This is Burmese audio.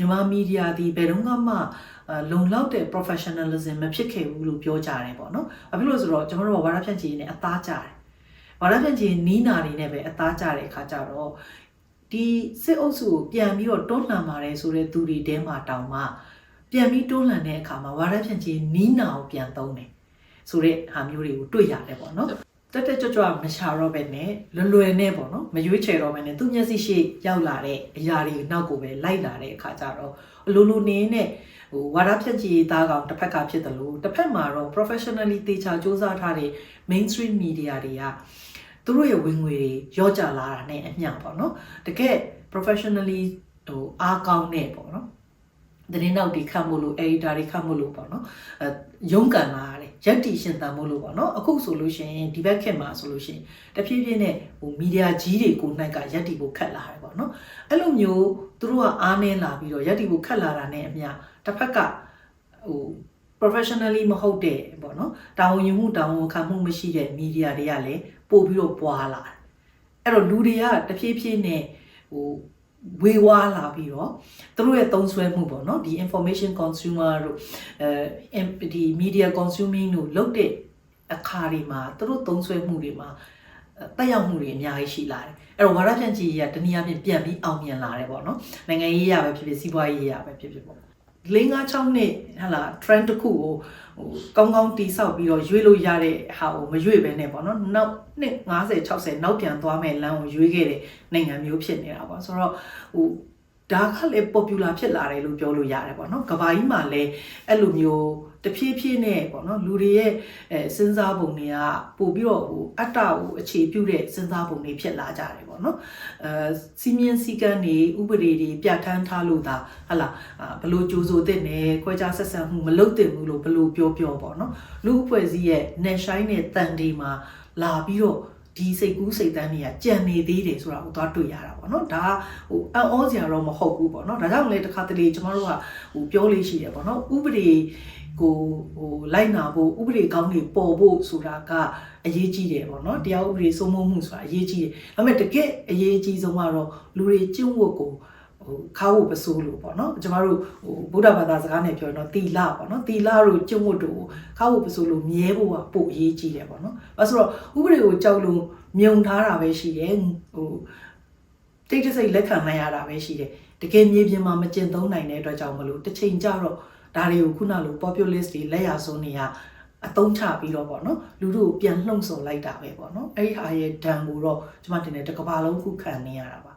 မြန်မာမီဒီယာဒီဘယ်တော့မှအာလုံလောက်တဲ့ professionalism မဖြစ်ခဲ့ဘူးလို့ပြောကြတယ်ပေါ့နော်။ဘာဖြစ်လို့လဲဆိုတော့ကျွန်တော်တို့ကဝါရဖြန့်ချီနဲ့အသားကြတယ်။ဝါရဖြန့်ချီနီးနာတွေနဲ့ပဲအသားကြတဲ့အခါကျတော့ဒီစစ်အုပ်စုကိုပြန်ပြီးတော့တွန်းလှန်ပါတယ်ဆိုတဲ့သူတွေတဲမှာတောင်မှပြန်ပြီးတွန်းလှန်တဲ့အခါမှာဝါရဖြန့်ချီနီးနာကိုပြန်သုံးတယ်ဆိုတဲ့ဟာမျိုးတွေကိုတွေ့ရတယ်ပေါ့နော်။ တက်တက်ကြွကြွမရှာတော့ပဲနဲ့လွယ်လွယ်နဲ့ပေါ့နော်မရွေးချယ်တော့ပဲနဲ့သူမျက်စိရှိရောက်လာတဲ့အရာတွေနောက်ကိုပဲလိုက်လာတဲ့အခါကျတော့အလိုလိုနေနဲ့ဟိုဝါဒဖြန့်ချီရေးသားကောင်တစ်ဖက်ကဖြစ်တယ်လို့တစ်ဖက်မှာတော့ professionally တေချာစူးစမ်းထားတဲ့ mainstream media တွေကသူတို့ရဲ့ဝင်ငွေတွေရော့ကျလာတာနဲ့အမျှပေါ့နော်တကယ် professionally ဟိုအားကောင်းတဲ့ပေါ့နော်သတင်းနောက်တွေခတ်မို့လို့ editor တွေခတ်မို့လို့ပေါ့နော်အဲရုံးကန်လာရတယ် ရက်တီရှင်တန်မို့လို့ပေါ့နော်အခုဆိုလို့ရှိရင်ဒီဘက်ခေတ်မှာဆိုလို့ရှိရင်တဖြည်းဖြည်းနဲ့ဟိုမီဒီယာကြီးတွေကိုနှိုက်ကရက်တီကိုခတ်လာတယ်ပေါ့နော်အဲ့လိုမျိုးသူတို့ကအားနည်းလာပြီးတော့ရက်တီကိုခတ်လာတာနဲ့အမျှတစ်ဖက်ကဟို professionally မဟုတ်တဲ့ပေါ့နော်တာဝန်ယူမှုတာဝန်ခံမှုမရှိတဲ့ media တွေကလည်းပို့ပြီးတော့ပွားလာတယ်အဲ့တော့လူတွေကတဖြည်းဖြည်းနဲ့ဟို ဝေဝါးလာပြီးတော့သူတို့ရဲ့သုံးစွဲမှုပေါ့နော်ဒီ information consumer တို့အဲဒီ media consuming တို့လုပ်တဲ့အခါတွေမှာသူတို့သုံးစွဲမှုတွေမှာတက်ရောက်မှုတွေအများကြီးရှိလာတယ်အဲ့တော့ဝါရဖြန့်ချီရေးကတနည်းအားဖြင့်ပြန်ပြီးအောင်မြင်လာတယ်ပေါ့နော်နိုင်ငံရေးရပဲဖြစ်ဖြစ်စီးပွားရေးရပဲဖြစ်ဖြစ်ပေါ့ ၄၅6နှစ်ဟလာ trend တစ်ခုကိုဟိုကောင်းကောင်းတိဆောက်ပြီးတော့ရွေးလို့ရတဲ့ဟာကိုမရွေးပဲနဲ့ပေါ့နော်နောက်နှစ်50 60နောက်ပြန်သွားမဲ့လမ်းကိုရွေးခဲ့တဲ့နိုင်ငံမျိုးဖြစ်နေတာပေါ့ဆိုတော့ဟို ဒါကလည်း popular ဖြစ်လာတယ်လို့ပြောလို့ရတယ်ပေါ့နော်ကဘာကြီးမှာလည်းအဲ့လိုမျိုးတဖြည်းဖြည်းနဲ့ပေါ့နော်လူတွေရဲ့အဲစဉ်းစားပုံတွေကပို့ပြီးတော့ဟိုအတ္တကိုအခြေပြုတဲ့စဉ်းစားပုံတွေဖြစ်လာကြတယ်ပေါ့နော်အဲစီမင်းစည်းကမ်းတွေဥပဒေတွေပြဋ္ဌာန်းထားလို့ဒါဟလာဘလို့ကြိုးစိုးတဲ့နယ်ခွဲခြားဆက်ဆံမှုမလုပ်သင့်ဘူးလို့ဘလို့ပြောပြောပေါ့နော်လူအဖွဲ့အစည်းရဲ့ net shine နဲ့တန်ဒီမှာလာပြီးတော့ ဒီစိတ်ကူးစိတ်တန်းတွေကကြံနေသေးတယ်ဆိုတာကိုသွားတွေ့ရတာပေါ့နော်ဒါဟိုအံ့ဩစရာတော့မဟုတ်ဘူးပေါ့နော်ဒါကြောင့်လေတစ်ခါတလေကျမတို့ကဟိုပြောလေးရှိတယ်ပေါ့နော်ဥပဒေကိုဟိုလိုက်နာဖို့ဥပဒေကောင်းတွေပေါ်ဖို့ဆိုတာကအရေးကြီးတယ်ပေါ့နော်တရားဥပဒေစိုးမိုးမှုဆိုတာအရေးကြီးတယ်ဒါပေမဲ့တကယ်အရေးကြီးဆုံးကတော့လူတွေကျင့်ဝတ်ကို ဟိုခါဖို့ပစိုးလို့ပေါ့နော်ကျမတို့ဟိုဗုဒ္ဓဘာသာစကားနဲ့ပြောရင်တော့တီလပေါ့နော်တီလတို့ကျင့်ဝတ်တို့ကိုခါဖို့ပစိုးလို့မြဲဖို့ကပို့အရေးကြီးတယ်ပေါ့နော်အဲဆိုတော့ဥပဒေကိုကြောက်လို့မြုံထားတာပဲရှိတယ်ဟိုတိတ်တဆိတ်လက်ခံနိုင်ရတာပဲရှိတယ်တကယ်မြေပြင်မှာမကျင့်သုံးနိုင်တဲ့အတွက်ကြောင့်မလို့တစ်ချိန်ကြတော့ဒါတွေကိုခုနလို populist တွေလက်ရဆုံးနေရအတုံးချပြီးတော့ပေါ့နော်လူတို့ကိုပြန်လှုံ့ဆော်လိုက်တာပဲပေါ့နော်အဲ့ဒီဟာရဲ့ဒဏ်ကိုတော့ကျွန်မတင်တယ်တစ်ကမ္ဘာလုံးခုခံနေရတာပါ